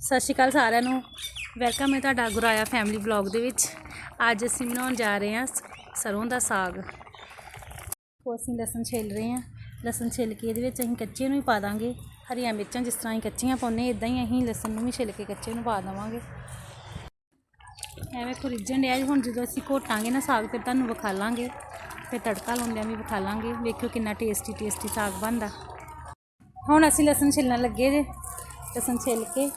ਸਤਿ ਸ਼੍ਰੀ ਅਕਾਲ ਸਾਰਿਆਂ ਨੂੰ। ਵੈਲਕਮ ਹੈ ਤੁਹਾਡਾ ਗੁਰਾਇਆ ਫੈਮਿਲੀ ਵਲੌਗ ਦੇ ਵਿੱਚ। ਅੱਜ ਅਸੀਂ ਬਣਾਉਣ ਜਾ ਰਹੇ ਹਾਂ ਸ- ਸਰੋਂ ਦਾ ਸਾਗ। ਉਹ ਅਸੀਂ ਲਸਣ ਛਿੱਲ ਰਹੇ ਹਾਂ। ਲਸਣ ਛਿੱਲ ਕੇ ਇਹਦੇ ਵਿੱਚ ਅਸੀਂ ਕੱਚੇ ਨੂੰ ਹੀ ਪਾ ਦਾਂਗੇ। ਹਰੀਆਂ ਮਿਰਚਾਂ ਜਿਸ ਤਰ੍ਹਾਂ ਹੀ ਕੱਚੀਆਂ ਪਾਉਂਦੇ ਇਦਾਂ ਹੀ ਅਸੀਂ ਲਸਣ ਨੂੰ ਵੀ ਛਿੱਲ ਕੇ ਕੱਚੇ ਨੂੰ ਪਾ ਦੇਵਾਂਗੇ। ਐਵੇਂ ਕੁਰਿੱਜਣ ਡਿਆ ਜੀ। ਹੁਣ ਜਦੋਂ ਅਸੀਂ ਘੋਟਾਂਗੇ ਨਾ ਸਾਗ, ਫਿਰ ਤੁਹਾਨੂੰ ਵਿਖਾ ਲਾਂਗੇ। ਫਿਰ ਤੜਕਾ ਲਾਉਂਦਿਆਂ ਵੀ ਵਿਖਾ ਲਾਂਗੇ। ਵੇਖਿਓ ਕਿੰਨਾ ਟੇਸਟੀ ਟੇਸਟੀ ਸਾਗ ਬਣਦਾ। ਹੁਣ ਅਸੀਂ ਲਸਣ ਛਿੱਲਣ ਲੱਗੇ ਜੇ। ਲਸਣ ਛਿੱਲ ਕੇ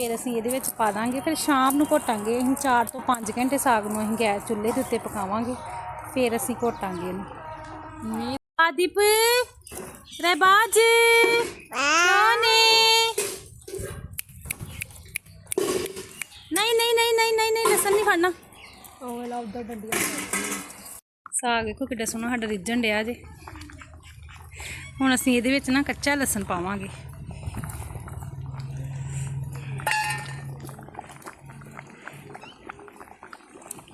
ਫਿਰ ਅਸੀਂ ਇਹਦੇ ਵਿੱਚ ਪਾ ਦਾਂਗੇ ਫਿਰ ਸ਼ਾਮ ਨੂੰ ਘੋਟਾਂਗੇ ਅਸੀਂ 4 ਤੋਂ 5 ਘੰਟੇ ਸਾਗ ਨੂੰ ਅਸੀਂ ਗੈਸ ਚੁੱਲ੍ਹੇ ਦੇ ਉੱਤੇ ਪਕਾਵਾਂਗੇ ਫਿਰ ਅਸੀਂ ਘੋਟਾਂਗੇ ਇਹਨੂੰ। ਆਦੀਪ ਰਹਿਬਾਜ ਸੋਨੇ। ਨਹੀਂ ਨਹੀਂ ਨਹੀਂ ਨਹੀਂ ਨਹੀਂ ਨਹੀਂ ਲਸਣ ਨਹੀਂ ਖਾਣਾ। ਉਹ ਲਾ ਉਧਰ ਡੰਡੀਆਂ ਸਾਗ ਦੇਖੋ ਕਿੱਡਾ ਸੋਹਣਾ ਸਾਡਾ ਰਿੱਝਣ ਡਿਆ ਜੇ। ਹੁਣ ਅਸੀਂ ਇਹਦੇ ਵਿੱਚ ਨਾ ਕੱਚਾ ਲਸਣ ਪਾਵਾਂਗੇ।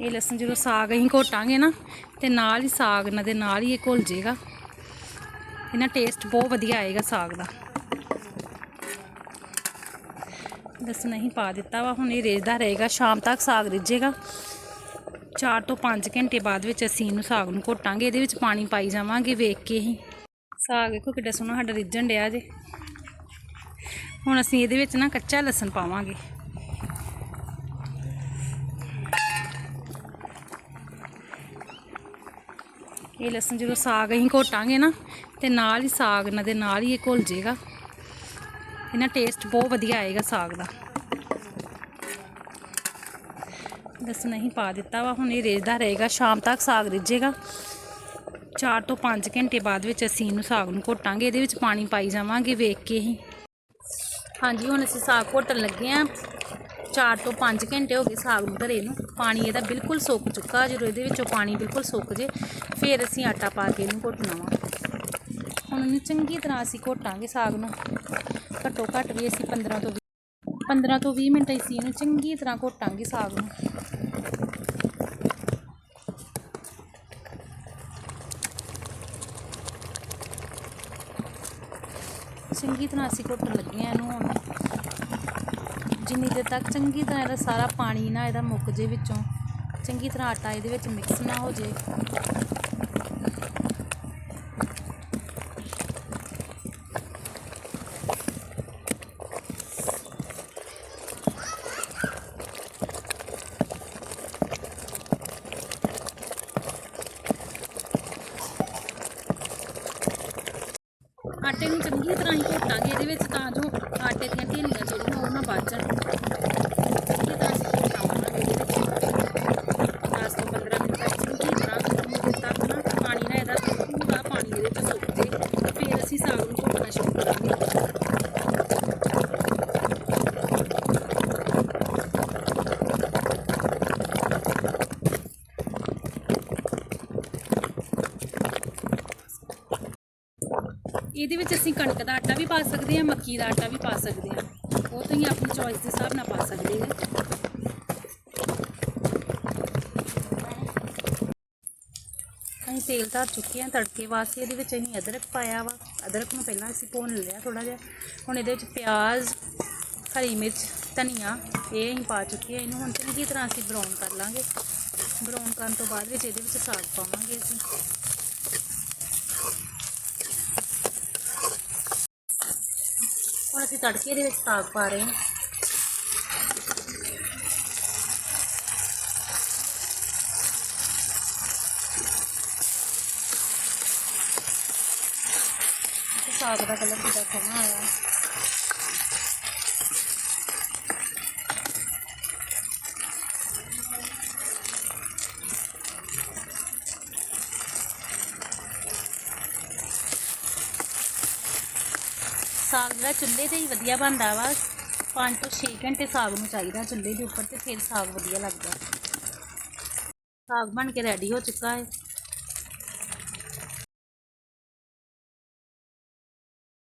ਇਹ ਲਸਣ ਜਦੋਂ ਸਾਗ ਅਸੀਂ ਘੋਟਾਂਗੇ ਨਾ, ਤੇ ਨਾਲ ਹੀ ਸਾਗ ਨਾਲ ਦੇ ਨਾਲ ਹੀ ਇਹ ਘੁਲ ਜਾਏਗਾ। ਇਹਨਾਂ ਟੇਸਟ ਬਹੁਤ ਵਧੀਆ ਆਏਗਾ ਸਾਗ ਦਾ। ਲਸਣ ਅਸੀਂ ਪਾ ਦਿੱਤਾ ਵਾ, ਹੁਣ ਇਹ ਰਿੱਝਦਾ ਰਹੇਗਾ, ਸ਼ਾਮ ਤੱਕ ਸਾਗ ਰਿੱਝੇਗਾ। 4 ਤੋਂ 5 ਘੰਟੇ ਬਾਅਦ ਵਿੱਚ ਅਸੀਂ ਇਹਨੂੰ ਸਾਗ ਨੂੰ ਘੋਟਾਂਗੇ, ਇਹਦੇ ਵਿੱਚ ਪਾਣੀ ਪਾਈ ਜਾਵਾਂਗੇ ਵੇਖ ਕੇ ਹੀ। ਸਾਗ ਦੇਖੋ ਕਿੱਡਾ ਸੋਹਣਾ ਸਾਡਾ ਰਿੱਝਣ ਡਿਆ ਜੇ। ਹੁਣ ਅਸੀਂ ਇਹਦੇ ਵਿੱਚ ਨਾ ਕੱਚਾ ਲਸਣ ਪਾਵਾਂਗੇ। ਇਹ ਲਸਣ ਜਦੋਂ ਸਾਗ ਅਸੀਂ ਘੋਟਾਂਗੇ ਨਾ, ਤੇ ਨਾਲ ਹੀ ਸਾਗ ਨਾਲ ਦੇ ਨਾਲ ਹੀ ਇਹ ਘੁਲ ਜਾਏਗਾ। ਇਹਨਾਂ ਟੇਸਟ ਬਹੁਤ ਵਧੀਆ ਆਏਗਾ ਸਾਗ ਦਾ। ਲਸਣ ਅਸੀਂ ਪਾ ਦਿੱਤਾ ਵਾ, ਹੁਣ ਇਹ ਰਿੱਝਦਾ ਰਹੇਗਾ, ਸ਼ਾਮ ਤੱਕ ਸਾਗ ਰਿੱਝੇਗਾ। 4 ਤੋਂ 5 ਘੰਟੇ ਬਾਅਦ ਵਿੱਚ ਅਸੀਂ ਇਹਨੂੰ ਸਾਗ ਨੂੰ ਘੋਟਾਂਗੇ, ਇਹਦੇ ਵਿੱਚ ਪਾਣੀ ਪਾਈ ਜਾਵਾਂਗੇ ਵੇਖ ਕੇ ਹੀ। ਹਾਂਜੀ, ਹੁਣ ਅਸੀਂ ਸਾਗ ਘੋਟਣ ਲੱਗੇ ਆ। 4 ਤੋਂ 5 ਘੰਟੇ ਹੋ ਗਏ ਸਾਗ ਨੂੰ ਧਰੇ ਨੂੰ। ਪਾਣੀ ਇਹਦਾ ਬਿਲਕੁਲ ਸੁੱਕ ਚੁੱਕਾ, ਜਦੋਂ ਇਹਦੇ ਵਿੱਚੋਂ ਪਾਣੀ ਬਿਲਕੁਲ ਸੁੱਕ ਜੇ, ਫਿਰ ਅਸੀਂ ਆਟਾ ਪਾ ਕੇ ਇਹਨੂੰ ਘੋਟਣਾ ਵਾ। ਹੁਣ ਇਹਨੂੰ ਚੰਗੀ ਤਰ੍ਹਾਂ ਅਸੀਂ ਘੋਟਾਂਗੇ ਸਾਗ ਨੂੰ। ਘੱਟੋ ਘੱਟ ਵੀ ਅਸੀਂ 15 ਤੋਂ 20 15 ਤੋਂ 20 ਮਿੰਟ ਅਸੀਂ ਇਹਨੂੰ ਚੰਗੀ ਤਰ੍ਹਾਂ ਘੋਟਾਂਗੇ ਸਾਗ ਨੂੰ। ਚੰਗੀ ਤਰ੍ਹਾਂ ਅਸੀਂ ਘੁੱਟਣ ਲੱਗੇ ਆ ਇਹਨੂੰ ਹੁਣ। ਜਿੰਨੀ ਦੇਰ ਤੱਕ ਚੰਗੀ ਤਰ੍ਹਾਂ ਇਹਦਾ ਸਾਰਾ ਪਾਣੀ ਨਾ ਇਹਦਾ ਮੁੱਕ ਜੇ ਵਿੱਚੋਂ, ਚੰਗੀ ਤਰ੍ਹਾਂ ਆਟਾ ਇਹਦੇ ਵਿੱਚ ਮਿਕਸ ਨਾ ਹੋ ਜੇ। ਆਟੇ ਨੂੰ ਚੰਗੀ ਤਰ੍ਹਾਂ ਹੀ ਘੋਟਾਂਗੇ, ਇਹਦੇ ਵਿੱਚ ਤਾਂ ਜੋ ਆਟੇ ਦੀਆਂ ਢੇਲੀਆਂ ਜਿਹੜੀਆਂ ਉਹ ਨਾ ਵੱਜ ਜਾਣ ਚੰਗੀ ਤਰ੍ਹਾਂ ਅਸੀਂ ਘੋਟਾਵਾਂਗੇ ਇਹਦੇ ਵਿੱਚ 10 ਤੋਂ 15 ਮਿੰਟ ਤੱਕ ਚੰਗੀ ਤਰ੍ਹਾਂ ਜਦੋਂ ਤੱਕ ਨਾ ਪਾਣੀ ਨਾ ਇਹਦਾ ਪੂਰਾ ਪਾਣੀ ਇਹਦੇ ਵਿੱਚ ਸੁੱਕ ਜੇ ਫਿਰ ਅਸੀਂ ਸਾਗ ਨੂੰ ਘੋਟਣਾ ਸ਼ੁਰੂ ਕਰਾਂਗੇ ਇਹਦੇ ਵਿੱਚ ਅਸੀਂ ਕਣਕ ਦਾ ਆਟਾ ਵੀ ਪਾ ਸਕਦੇ ਹਾਂ, ਮੱਕੀ ਦਾ ਆਟਾ ਵੀ ਪਾ ਸਕਦੇ ਹਾਂ। ਉਹ ਤੁਸੀਂ ਆਪਣੀ ਚੋਇਸ ਦੇ ਹਿਸਾਬ ਨਾਲ ਪਾ ਸਕਦੇ ਹੋ ਅਸੀਂ ਤੇਲ ਧਰ ਚੁੱਕੇ ਹਾਂ ਤੜਕੇ ਵਾਸਤੇ, ਇਹਦੇ ਵਿੱਚ ਅਸੀਂ ਅਦਰਕ ਪਾਇਆ ਵਾ। ਅਦਰਕ ਨੂੰ ਪਹਿਲਾਂ ਅਸੀਂ ਭੁੰਨ ਲਿਆ ਥੋੜਾ ਜਿਹਾ। ਹੁਣ ਇਹਦੇ ਵਿੱਚ ਪਿਆਜ਼, ਹਰੀ ਮਿਰਚ, ਧਨੀਆ, ਇਹ ਅਸੀਂ ਪਾ ਚੁੱਕੇ ਹਾਂ। ਇਹਨੂੰ ਹੁਣ ਚੰਗੀ ਤਰ੍ਹਾਂ ਅਸੀਂ ਬਰਾਊਨ ਕਰ ਲਾਂਗੇ। ਬਰਾਊਨ ਕਰਨ ਤੋਂ ਬਾਅਦ ਵਿੱਚ ਇਹਦੇ ਵਿੱਚ ਸਾਗ ਪਾਵਾਂਗੇ ਅਸੀਂ। ਹੁਣ ਅਸੀਂ ਤੜਕੇ ਦੇ ਵਿੱਚ ਸਾਗ ਪਾ ਰਹੇ ਹਾਂ। ਸਾਗ ਦਾ ਕਲਰ ਕਿੰਨਾ ਸੋਹਣਾ ਆਇਆ। ਸਾਗ ਜਿਹੜਾ ਚੁੱਲ੍ਹੇ ਤੇ ਹੀ ਵਧੀਆ ਬਣਦਾ ਵਾ। 5 ਤੋਂ 6 ਘੰਟੇ ਸਾਗ ਨੂੰ ਚਾਹੀਦਾ ਚੁੱਲ੍ਹੇ ਦੇ ਉੱਪਰ ਤੇ ਫਿਰ ਸਾਗ ਵਧੀਆ ਲੱਗਦਾ। ਸਾਗ ਬਣ ਕੇ ਰੈਡੀ ਹੋ ਚੁੱਕਾ ਹੈ।